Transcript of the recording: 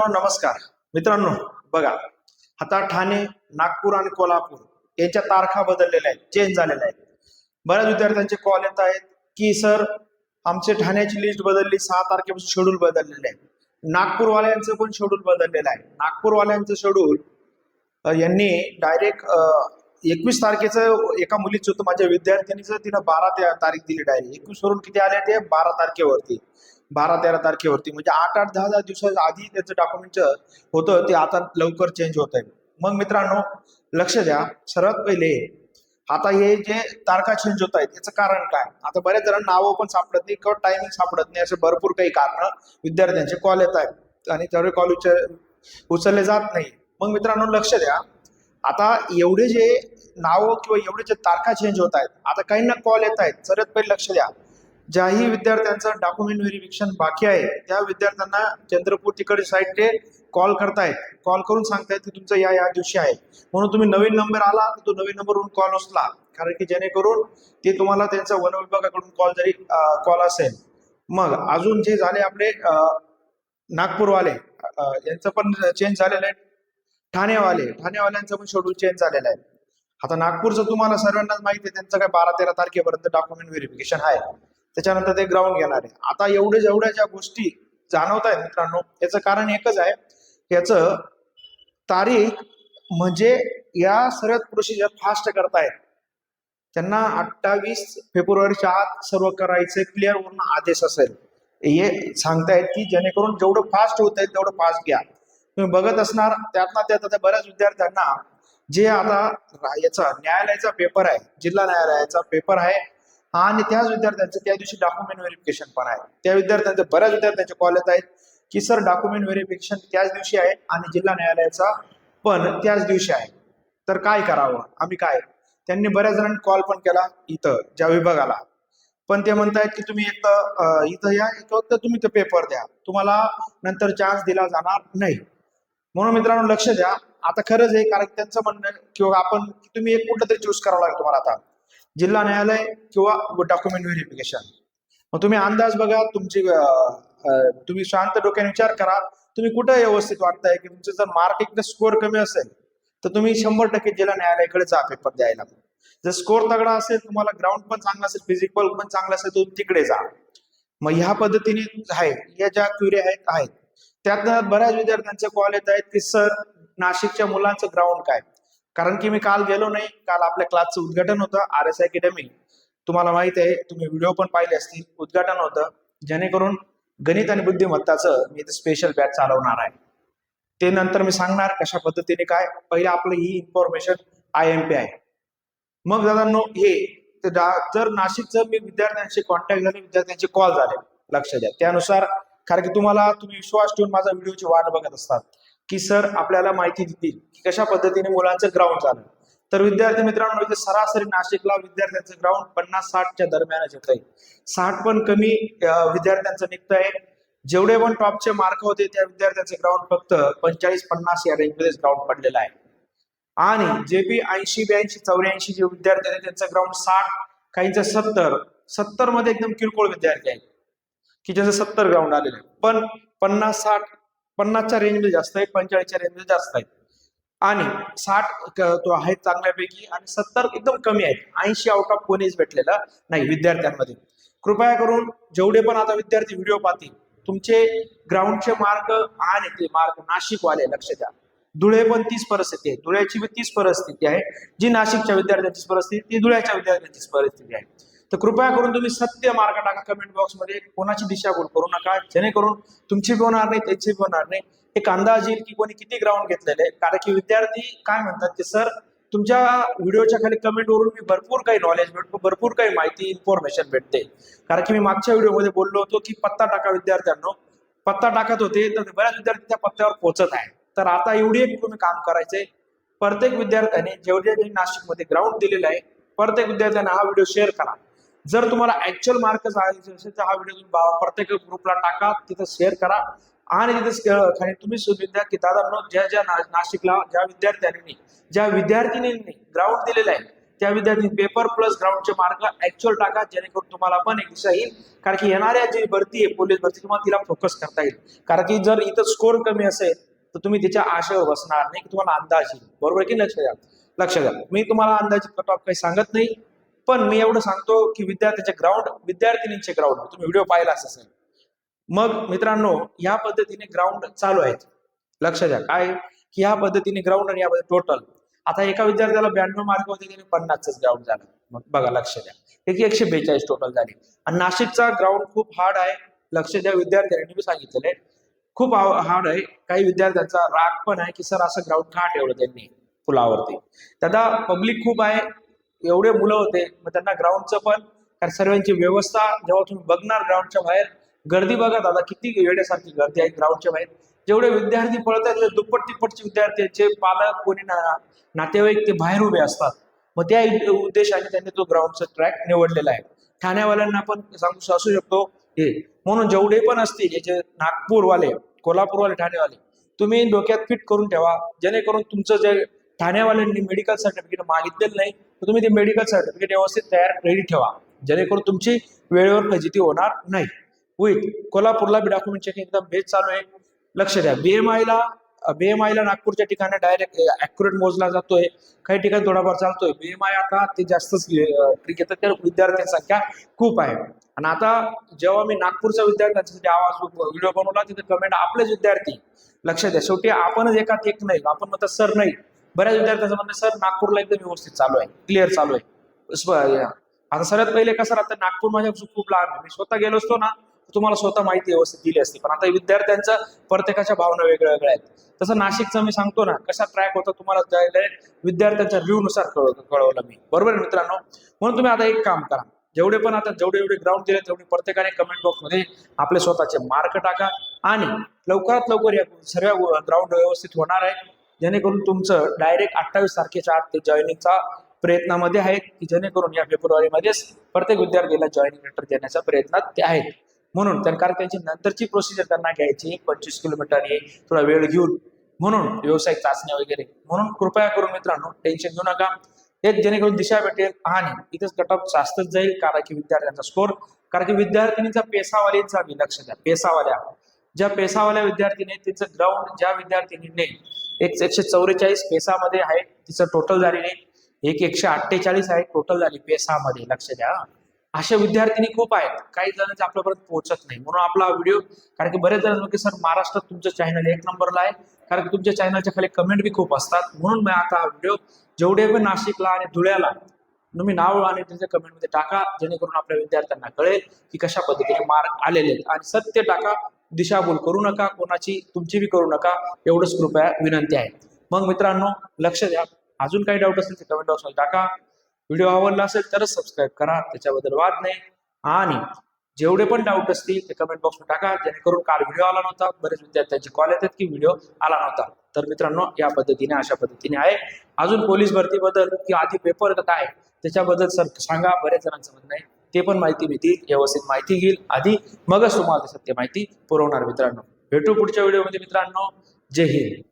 मित्रांनो नमस्कार. मित्रांनो बघा आता ठाणे नागपूर आणि कोल्हापूर यांच्या तारखा बदललेल्या आहेत चेंज झालेल्या आहेत. बऱ्याच विद्यार्थ्यांचे कॉल येत आहेत की सर आमचे ठाण्याची लिस्ट बदलली सहा तारखेपासून शेड्यूल बदललेलं आहे. नागपूरवाल्यांचं पण शेड्यूल बदललेलं आहे. नागपूरवाल्यांचं शेड्यूल यांनी डायरेक्ट एकवीस तारखेचं एका मुलीचं होतं माझ्या विद्यार्थिनीचं तिनं बारा ते तारीख दिली डायरेक्ट एकवीस वरून किती आले ते? बारा तारखेवरती. बारा तेरा तारखेवरती. म्हणजे आठ आठ दहा दहा दिवसा आधी त्याचं डॉक्युमेंट होतं ते आता लवकर चेंज होत आहे. मग मित्रांनो लक्ष द्या. सर्वात पहिले आता हे जे तारखा चेंज होत आहेत याचं कारण काय? आता बऱ्याच जण नावं पण सापडत नाही किंवा टायमिंग सापडत नाही असे भरपूर काही कारण विद्यार्थ्यांचे कॉल येत आहेत. आणि त्यावेळी कॉल उचलले जात नाही. मग मित्रांनो लक्ष द्या. आता एवढे जे नावं किंवा एवढे जे तारखा चेंज होत आहेत आता काहींना कॉल येत आहेत. सर्वात पहिले लक्ष द्या. ज्याही विद्यार्थ्यांचं डॉक्युमेंट व्हेरिफिकेशन बाकी आहे त्या विद्यार्थ्यांना चंद्रपूर तिकडे साईडचे कॉल करतायत. कॉल करून सांगतायत की तुमचं या या दिवशी आहे. म्हणून तुम्ही नवीन नंबर आला तर तो नवीन नंबरवरून कॉल उचला. कारण की जेणेकरून ते तुम्हाला त्यांचा वन विभागाकडून कॉल जरी कॉल असेल. मग अजून जे झाले आपले नागपूरवाले यांचं पण चेंज झालेलं आहे. ठाणेवाले ठाणेवाल्यांचं पण शेड्यूल चेंज झालेलं आहे. आता नागपूरचं तुम्हाला सर्वांनाच माहिती आहे त्यांचं काय बारा तेरा तारखेपर्यंत डॉक्युमेंट व्हेरिफिकेशन आहे. त्याच्यानंतर ते ग्राउंड घेणार आहे. आता एवढे जेवढ्या ज्या गोष्टी जाणवत आहेत मित्रांनो याचं कारण एकच आहे. याचं तारीख म्हणजे या सर्व प्रोसिजर फास्ट करतायत त्यांना अठ्ठावीस फेब्रुवारीच्या आत सर्व करायचे क्लिअर वरून आदेश असेल. हे सांगतायत की जेणेकरून जेवढं फास्ट होत आहे तेवढं फास्ट घ्या. तुम्ही बघत असणार त्यातनं त्यात आता बऱ्याच विद्यार्थ्यांना जे आता याचा न्यायालयाचा पेपर आहे जिल्हा न्यायालयाचा पेपर आहे. आणि त्याच विद्यार्थ्यांचं त्या दिवशी डॉक्युमेंट व्हेरिफिकेशन पण आहे. त्या विद्यार्थ्यांचे बऱ्याच विद्यार्थ्यांचे कॉल येत आहेत की सर डॉक्युमेंट व्हेरिफिकेशन त्याच दिवशी आहे आणि जिल्हा न्यायालयाचा पण त्याच दिवशी आहे. तर काय करावं? आम्ही काय? त्यांनी बऱ्याच जणांनी कॉल पण केला इथं ज्या विभागाला. पण ते म्हणतायत की तुम्ही एक तर, इथं या एक तर तुम्ही ते पेपर द्या. तुम्हाला नंतर चान्स दिला जाणार नाही. म्हणून मित्रांनो लक्ष द्या. आता खरंच आहे कारण त्यांचं म्हणणं किंवा आपण तुम्ही एक कुठलं तरी चूज करावं लागेल तुम्हाला आता. जिल्हा न्यायालय किंवा डॉक्युमेंट व्हेरिफिकेशन मग तुम्ही अंदाज बघा तुमची तुम्ही शांत डोक्याने विचार करा. तुम्ही कुठं व्यवस्थित वाटताय की तुमचं जर मार्क एकदा स्कोअर कमी असेल तर तुम्ही शंभर टक्के जिल्हा न्यायालयाकडे जा पेपर द्यायला. जर स्कोअर तगडा असेल तुम्हाला ग्राउंड पण चांगला असेल फिजिकल पण चांगला असेल तर तुम्ही तिकडे जा. मग ह्या पद्धतीने आहे या ज्या क्युरी आहेत आहेत. त्यातनं बऱ्याच विद्यार्थ्यांचे कॉल येत आहेत की सर नाशिकच्या मुलांचं ग्राउंड काय? कारण की मी काल गेलो नाही. काल आपल्या क्लासचं उद्घाटन होतं आर एस अकॅडमी तुम्हाला माहीत आहे तुम्ही व्हिडिओ पण पाहिले असतील. उद्घाटन होतं. जेणेकरून गणित आणि बुद्धिमत्ताचं मी इथे स्पेशल बॅच चालवणार आहे. ते नंतर मी सांगणार कशा पद्धतीने काय. पहिले आपलं ही इन्फॉर्मेशन आय एम पी आहे. मग दादांनो हे जर नाशिकचं मी विद्यार्थ्यांशी कॉन्टॅक्ट झाले विद्यार्थ्यांचे कॉल झाले. लक्ष द्या. त्यानुसार कारण की तुम्हाला तुम्ही विश्वास ठेवून माझा व्हिडिओची वाट बघत असतात. की सर आपल्याला माहिती देतील की कशा पद्धतीने मुलांचं ग्राउंड झालं. तर विद्यार्थी मित्रांनो इथे सरासरी नाशिकला विद्यार्थ्यांचं ग्राउंड पन्नास साठच्या दरम्यानच येत आहे साठ पण कमी विद्यार्थ्यांचं निघत आहे. जेवढे पण टॉपचे मार्क होते त्या विद्यार्थ्यांचे ग्राउंड फक्त पंचेचाळीस पन्नास या रेंजमध्येच ग्राउंड पडलेलं आहे. आणि जे बी ऐंशी ब्याऐंशी चौऱ्याऐंशी जे विद्यार्थी आहेत त्यांचं ग्राउंड साठ काहींचं सत्तर. सत्तरमध्ये एकदम किरकोळ विद्यार्थी आहेत की ज्याचं सत्तर ग्राउंड आलेलं आहे. पण पन्नास साठ पन्नासच्या रेंजमध्ये जास्त आहे पंचेचाळीसच्या रेंजमध्ये जास्त आहेत. आणि साठ तो आहे चांगल्यापैकी आणि सत्तर एकदम कमी आहेत. ऐंशी आउट ऑफ कोणीच भेटलेलं नाही विद्यार्थ्यांमध्ये. कृपया करून जेवढे पण आता विद्यार्थी व्हिडिओ पाहतील तुमचे ग्राउंडचे मार्क आणि ते मार्क नाशिकवाले लक्ष द्या. धुळे पण तीच परिस्थिती आहे. धुळ्याची तीच परिस्थिती आहे. जी नाशिकच्या विद्यार्थ्यांची परिस्थिती ती धुळ्याच्या विद्यार्थ्यांची परिस्थिती आहे. तर कृपया करून तुम्ही सत्य मार्ग टाका कमेंट बॉक्समध्ये. कोणाची दिशाभूल करू नका. जेणेकरून तुमची बी होणार नाही त्याची बी होणार नाही. एक अंदाज येईल की कोणी किती ग्राउंड घेतलेले कारण की विद्यार्थी काय म्हणतात की सर तुमच्या व्हिडिओच्या खाली कमेंट वरून मी भरपूर काही नॉलेज भेटतो भरपूर काही माहिती इन्फॉर्मेशन भेटते. कारण की मी मागच्या व्हिडिओमध्ये बोललो होतो की पत्ता टाका विद्यार्थ्यांना. पत्ता टाकत होते तर बऱ्याच विद्यार्थी त्या पत्त्यावर पोहोचत आहे तर आता एवढी एक तुम्ही काम करायचंय. प्रत्येक विद्यार्थ्याने जेवढे नाशिकमध्ये ग्राउंड दिलेलं आहे प्रत्येक विद्यार्थ्यांना हा व्हिडिओ शेअर करा. जर तुम्हाला ऍक्च्युअल मार्क जायचे असेल तर हा व्हिडिओ तुम्ही प्रत्येक ग्रुपला टाका तिथं शेअर करा. आणि तिथे स- खाली तुम्ही सुद्धा की दादा ज्या ज्या नाशिकला ज्या विद्यार्थ्यांनी ज्या विद्यार्थिनींनी ग्राउंड दिलेलं आहे त्या विद्यार्थी पेपर प्लस ग्राउंडचे मार्क ऍक्च्युअल टाका जेणेकरून तुम्हाला पण एक दिशा येईल. कारण की येणाऱ्या जी भरती आहे पोलीस भरती तुम्हाला तिला फोकस करता येईल. कारण की जर इथं स्कोर कमी असेल तर तुम्ही तिच्या आशेवर बसणार नाही की तुम्हाला अंदाज येईल. बरोबर की लक्ष द्या. लक्ष द्या. मी तुम्हाला अंदाज कट ऑफ काही सांगत नाही. पण मी एवढं सांगतो की विद्यार्थ्यांचे ग्राउंड विद्यार्थिनींचे ग्राउंड तुम्ही व्हिडिओ पाहिला असेल. मग मित्रांनो या पद्धतीने ग्राउंड चालू आहेत. लक्ष द्या. काय? की ह्या पद्धतीने ग्राउंड आणि यामध्ये टोटल आता एका विद्यार्थ्याला ब्याण्णव मार्क होते त्याने पन्नासच ग्राउंड झालं. मग बघा लक्ष द्या. एक एकशे बेचाळीस टोटल झाले. आणि नाशिकचा ग्राउंड खूप हार्ड आहे. लक्ष द्या विद्यार्थ्यांनी मी सांगितलेलं आहे. खूप हार्ड आहे. काही विद्यार्थ्यांचा राग पण आहे की सर असं ग्राउंड का ठेवलं त्यांनी? पुलावरती. त्याला पब्लिक खूप आहे. एवढे मुलं होते मग त्यांना ग्राउंडचं पण कारण सर्वांची व्यवस्था जेव्हा तुम्ही बघणार ग्राउंडच्या बाहेर गर्दी बघा दादा किती वेड्यासारखी गर्दी आहे ग्राउंडच्या बाहेर. जेवढे विद्यार्थी पळत आहेत दुप्पट तिप्पटचे विद्यार्थी आहेत, जे पालक कोणी ना- नातेवाईक ते बाहेर उभे असतात. मग त्या उद्देशाने त्यांनी तो ग्राउंडचा ट्रॅक निवडलेला आहे. ठाण्यावाल्यांना पण सांगू असू शकतो हे म्हणून जेवढे पण असतील याचे नागपूरवाले कोल्हापूरवाले ठाणेवाले तुम्ही डोक्यात फिट करून ठेवा. जेणेकरून तुमचं जे ठाण्यावाल्यांनी मेडिकल सर्टिफिकेट मागितलेलं नाही तर तुम्ही ते मेडिकल सर्टिफिकेट व्यवस्थित तयार रेडी ठेवा. जेणेकरून तुमची वेळेवर फजिती होणार नाही. होईल कोल्हापूरला बी डॉक्युमेंट चेकिंग एकदम बेस्ट चालू आहे. लक्ष द्या. बीएमआयला बीएमआयला नागपूरच्या ठिकाणी डायरेक्ट अॅक्युरेट मोजला जातोय. काही ठिकाणी थोडाफार चालतोय. बीएमआय आता ते जास्तच ट्रिक येतात त्या विद्यार्थ्यांची संख्या खूप आहे. आणि आता जेव्हा मी नागपूरच्या विद्यार्थ्यांसाठी आवाज व्हिडिओ बनवला तिथे कमेंट आपलेच विद्यार्थी. लक्ष द्या. शेवटी आपणच एकात एक नाही. आपण म्हणतात सर नाही. बऱ्याच विद्यार्थ्यांचं म्हणणं सर नागपूरला एकदम व्यवस्थित चालू आहे. क्लिअर चालू आहे. आता सर्वात पहिले कसं राहतं नागपूर माझ्यापासून खूप लहान मी स्वतः गेलो असतो ना तुम्हाला स्वतः माहिती व्यवस्थित दिली असते. पण आता विद्यार्थ्यांचं प्रत्येकाच्या भावना वेगळ्या वेगळ्या आहेत. तसं नाशिकचं मी सांगतो ना कसा ट्रॅक होता तुम्हाला जायला विद्यार्थ्यांच्या रिव्ह्यू नुसार कळवलं मी. बरोबर आहे मित्रांनो? म्हणून तुम्ही आता एक काम करा. जेवढे पण आता जेवढे एवढे ग्राउंड दिले तेवढे प्रत्येकाने कमेंट बॉक्समध्ये आपले स्वतःचे मार्क टाका. आणि लवकरात लवकर या सर्व ग्राउंड व्यवस्थित होणार आहे. जेणेकरून तुमचं डायरेक्ट अठ्ठावीस तारखेच्या आत ते जॉईनिंगचा प्रयत्नामध्ये आहे की जेणेकरून या फेब्रुवारीमध्येच प्रत्येक विद्यार्थ्याला जॉईनिंग लेटर देण्याच्या प्रयत्नात ते आहेत. म्हणून त्या कारण त्यांची नंतरची प्रोसिजर त्यांना घ्यायची पंचवीस किलोमीटर हे थोडा वेळ घेऊन. म्हणून व्यावसायिक चाचण्या वगैरे. म्हणून कृपया करून मित्रांनो टेन्शन घेऊ नका. एक जेणेकरून दिशा भेटेल आणि इथेच कट ऑफ जास्तच जाईल कारण की विद्यार्थ्यांचा स्कोर कारण की विद्यार्थिनीचा पेसावालीचा मी लक्ष द्या. पेसावाल्या. ज्या पेसावाल्या विद्यार्थीने तिचं ग्राउंड ज्या विद्यार्थिनीने एक एकशे चौवेचाळीस पेसामध्ये आहे. तिचं टोटल झालेले एक एकशे अठ्ठेचाळीस आहे टोटल झाली पेसामध्ये. लक्ष द्या अशा विद्यार्थिनी खूप आहेत. काही जणांचे आपल्यापर्यंत पोहोचत नाही. म्हणून आपला व्हिडिओ कारण की बरेच जण की सर महाराष्ट्रात तुमचं चॅनल एक नंबरला आहे. कारण की तुमच्या चॅनलच्या खाली कमेंट बी खूप असतात. म्हणून मी आता हा व्हिडिओ जेवढे पण नाशिकला आणि धुळ्याला तुम्ही नाव आणि त्यांच्या कमेंटमध्ये टाका जेणेकरून आपल्या विद्यार्थ्यांना कळेल की कशा पद्धतीने मार्क आलेले आहेत. आणि सत्य टाका दिशाभूल करू नका कोणाची तुमची बी करू नका एवढंच कृपया विनंती आहे. मग मित्रांनो लक्ष द्या. अजून काही डाऊट असेल ते कमेंट बॉक्समध्ये टाका. व्हिडिओ आवडला असेल तरच सबस्क्राईब करा त्याच्याबद्दल वाद नाही. आणि जेवढे पण डाऊट असतील ते कमेंट बॉक्समध्ये टाका जेणेकरून काल व्हिडिओ आला नव्हता. बरेच विद्यार्थ्यांचे कॉल येतात की व्हिडिओ आला नव्हता. तर मित्रांनो या पद्धतीने अशा पद्धतीने आहे. अजून पोलीस भरतीबद्दल किंवा आधी पेपर काय त्याच्याबद्दल सर सांगा. बऱ्याच जणांचं म्हणणं आहे. ते पण माहिती मी देईल व्यवस्थित माहिती घेईल. आधी मगच तुम्हाला सत्य माहिती पुरवणार मित्रांनो. भेटू पुढच्या व्हिडिओमध्ये मित्रांनो. जय हिंद.